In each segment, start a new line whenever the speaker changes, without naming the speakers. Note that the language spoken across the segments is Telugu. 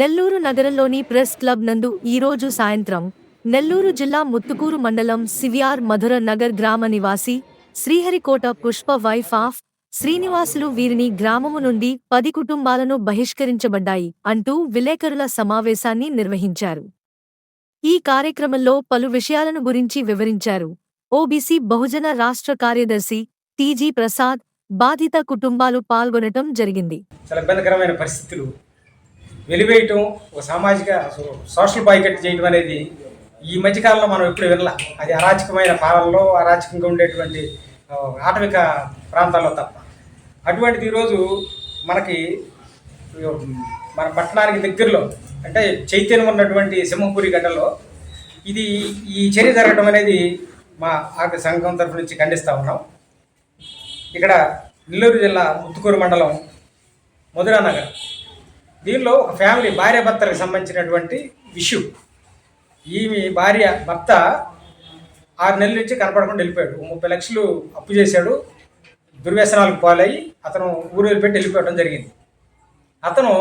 నెల్లూరు నగరంలోని ప్రెస్ క్లబ్ నందు ఈరోజు సాయంత్రం నెల్లూరు జిల్లా ముత్తుకూరు మండలం సివిఆర్ మధుర నగర్ గ్రామ నివాసి శ్రీహరికోట పుష్ప వైఫ్ ఆఫ్ శ్రీనివాసులు వీరిని గ్రామము నుండి పది కుటుంబాలను బహిష్కరించబడ్డాయి అంటూ విలేకరుల సమావేశాన్ని నిర్వహించారు ఈ కార్యక్రమంలో పలు విషయాలను గురించి వివరించారు ఓబీసీ బహుజన రాష్ట్ర కార్యదర్శి టీజీ ప్రసాద్ బాధిత కుటుంబాలు పాల్గొనటం జరిగింది
చాలా ఇబ్బందికరమైన పరిస్థితులు వెలివేయటం ఒక సామాజిక సోషల్ బాయ్కట్ చేయడం అనేది ఈ మధ్యకాలంలో మనం ఎప్పుడు వినలా అది అరాచకమైన పాలనలో అరాచకంగా ఉండేటువంటి ఆటవిక ప్రాంతాల్లో తప్ప అటువంటిది ఈరోజు మనకి మన పట్టణానికి దగ్గరలో అంటే చైతన్యం ఉన్నటువంటి సింహపురి గడ్డలో ఇది ఈ చర్య జరగడం అనేది మా ఆర్గ సంఘం తరఫు నుంచి ఖండిస్తూ ఉన్నాం ఇక్కడ నెల్లూరు జిల్లా ముత్తుకూరు మండలం మధురానగర్ దీనిలో ఒక ఫ్యామిలీ భార్య భర్తలకు సంబంధించినటువంటి ఇష్యూ ఈమె భార్య భర్త ఆరు నెలల నుంచి కనపడకుండా వెళ్ళిపోయాడు ముప్పై లక్షలు అప్పు చేశాడు దుర్వ్యసనాలకు పాలయ్యి అతను ఊరు వెళ్ళిపెట్టి వెళ్ళిపోవడం జరిగింది అతను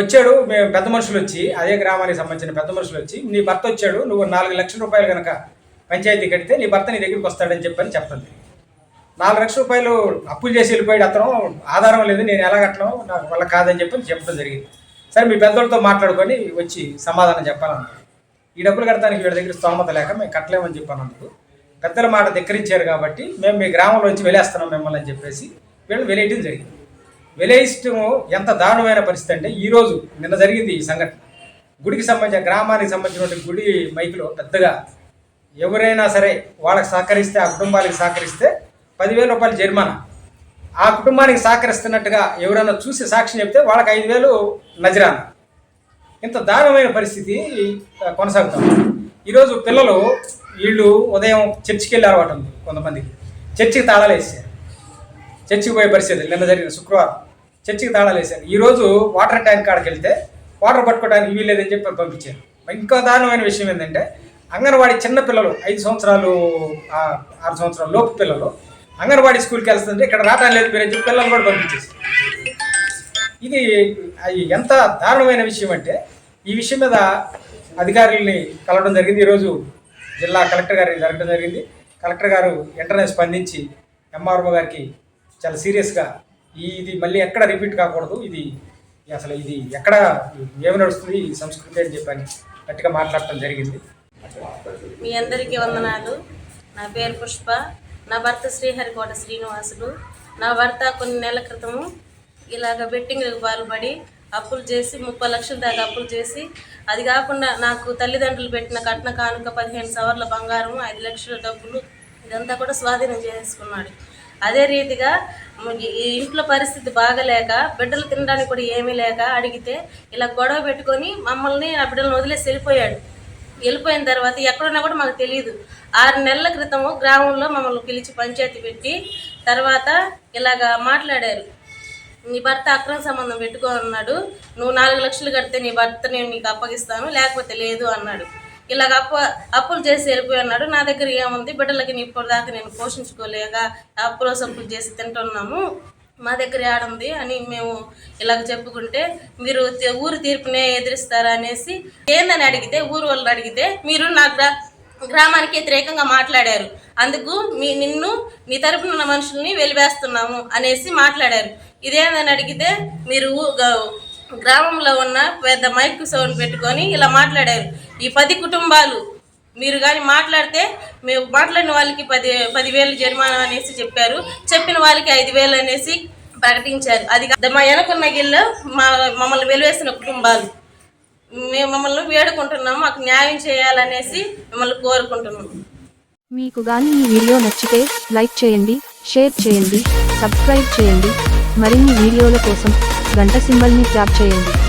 వచ్చాడు మేము పెద్ద మనుషులు వచ్చి అదే గ్రామానికి సంబంధించిన పెద్ద మనుషులు వచ్చి నీ భర్త వచ్చాడు నువ్వు నాలుగు లక్షల రూపాయలు కనుక పంచాయతీ కడితే నీ భర్త నీ దగ్గరికి వస్తాడని చెప్పని చెప్పండి నాలుగు లక్షల రూపాయలు అప్పులు చేసి వెళ్ళిపోయాడు అతను ఆధారం లేదు నేను ఎలా కట్టను నాకు వల్ల కాదని చెప్పి చెప్పడం జరిగింది సరే మీ పెద్దలతో మాట్లాడుకొని వచ్చి సమాధానం చెప్పాలన్నారు ఈ డబ్బులు కడతానికి వీడి దగ్గర స్తోమత లేక మేము కట్టలేమని చెప్పాను అందుకు పెద్దల మాట ధిక్కరించారు కాబట్టి మేము మీ గ్రామంలోంచి వెళ్ళేస్తున్నాం మిమ్మల్ని అని చెప్పేసి వీళ్ళు వెళ్ళేయడం జరిగింది వెలేయటం ఎంత దారుణమైన పరిస్థితి అంటే ఈరోజు నిన్న జరిగింది ఈ సంఘటన గుడికి సంబంధించిన గ్రామానికి సంబంధించినటువంటి గుడి మైకులో పెద్దగా ఎవరైనా సరే వాళ్ళకి సహకరిస్తే ఆ కుటుంబాలకి సహకరిస్తే పదివేల రూపాయలు జరిమానా ఆ కుటుంబానికి సహకరిస్తున్నట్టుగా ఎవరైనా చూసి సాక్షి చెప్తే వాళ్ళకి ఐదు వేలు నజరాన ఇంత దారుణమైన పరిస్థితి కొనసాగుతాం ఈరోజు పిల్లలు వీళ్ళు ఉదయం చర్చికి వెళ్ళి అలవాటు ఉంది కొంతమందికి చర్చికి తాళాలు వేసారు చర్చికి పోయే పరిస్థితి నిన్న జరిగిన శుక్రవారం చర్చికి తాళాలు వేశారు ఈరోజు వాటర్ ట్యాంక్ కాడికి వెళ్తే వాటర్ పట్టుకోవడానికి వీలు లేదని చెప్పి పంపించారు ఇంకో దారుణమైన విషయం ఏంటంటే అంగన్వాడి చిన్న పిల్లలు ఐదు సంవత్సరాలు ఆరు సంవత్సరాల లోపు పిల్లలు అంగన్వాడీ స్కూల్కి వెళ్తుంది ఇక్కడ రాటం లేదు పేరు చెప్పి పిల్లలు కూడా పంపించేసి ఇది ఎంత దారుణమైన విషయం అంటే ఈ విషయం మీద అధికారుల్ని కలవడం జరిగింది ఈరోజు జిల్లా కలెక్టర్ గారిని జరగడం జరిగింది కలెక్టర్ గారు వెంటనే స్పందించి ఎంఆర్ఓ గారికి చాలా సీరియస్గా ఇది మళ్ళీ ఎక్కడ రిపీట్ కాకూడదు ఇది అసలు ఇది ఎక్కడ ఏమి నడుస్తుంది ఈ సంస్కృతి అని చెప్పని గట్టిగా మాట్లాడటం జరిగింది
మీ అందరికీ వందనాలు నా పేరు పుష్ప నా భర్త శ్రీహరికోట శ్రీనివాసుడు నా భర్త కొన్ని నెలల క్రితము ఇలాగ బెట్టింగ్లకు పాల్పడి అప్పులు చేసి ముప్పై లక్షల దాకా అప్పులు చేసి అది కాకుండా నాకు తల్లిదండ్రులు పెట్టిన కట్న కానుక పదిహేను సవర్ల బంగారం ఐదు లక్షల డబ్బులు ఇదంతా కూడా స్వాధీనం చేసుకున్నాడు అదే రీతిగా ఇంట్లో పరిస్థితి బాగలేక బిడ్డలు తినడానికి కూడా ఏమీ లేక అడిగితే ఇలా గొడవ పెట్టుకొని మమ్మల్ని ఆ బిడ్డలను వదిలేసి వెళ్ళిపోయాడు వెళ్ళిపోయిన తర్వాత ఎక్కడున్నా కూడా మాకు తెలియదు ఆరు నెలల క్రితము గ్రామంలో మమ్మల్ని పిలిచి పంచాయతీ పెట్టి తర్వాత ఇలాగా మాట్లాడారు నీ భర్త అక్రమ సంబంధం పెట్టుకున్నాడు నువ్వు నాలుగు లక్షలు కడితే నీ భర్త నేను నీకు అప్పగిస్తాను లేకపోతే లేదు అన్నాడు ఇలాగ అప్పు అప్పులు చేసి వెళ్ళిపోయి అన్నాడు నా దగ్గర ఏముంది బిడ్డలకి ఇప్పుడు దాకా నేను పోషించుకోలేక అప్పులు సప్పులు చేసి తింటున్నాము మా దగ్గర ఏడుంది అని మేము ఇలాగ చెప్పుకుంటే మీరు ఊరు తీర్పునే ఎదిరిస్తారా అనేసి ఏందని అడిగితే ఊరు వాళ్ళు అడిగితే మీరు నా గ్రా గ్రామానికి వ్యతిరేకంగా మాట్లాడారు అందుకు మీ నిన్ను మీ తరపున ఉన్న మనుషుల్ని వెలివేస్తున్నాము అనేసి మాట్లాడారు ఇదేందని అడిగితే మీరు గ్రామంలో ఉన్న పెద్ద మైక్ సౌండ్ పెట్టుకొని ఇలా మాట్లాడారు ఈ పది కుటుంబాలు మీరు కానీ మాట్లాడితే మేము మాట్లాడిన వాళ్ళకి పది పదివేలు జరిమానా అనేసి చెప్పారు చెప్పిన వాళ్ళకి ఐదు వేలు అనేసి ప్రకటించారు అది మా వెనకున్న గిళ్ళు మా మమ్మల్ని వెలివేసిన కుటుంబాలు మేము మమ్మల్ని వేడుకుంటున్నాము మాకు న్యాయం చేయాలనేసి మిమ్మల్ని కోరుకుంటున్నాము మీకు కానీ ఈ వీడియో నచ్చితే లైక్ చేయండి షేర్ చేయండి సబ్స్క్రైబ్ చేయండి మరిన్ని వీడియోల కోసం గంట సింబల్ని ట్యాప్ చేయండి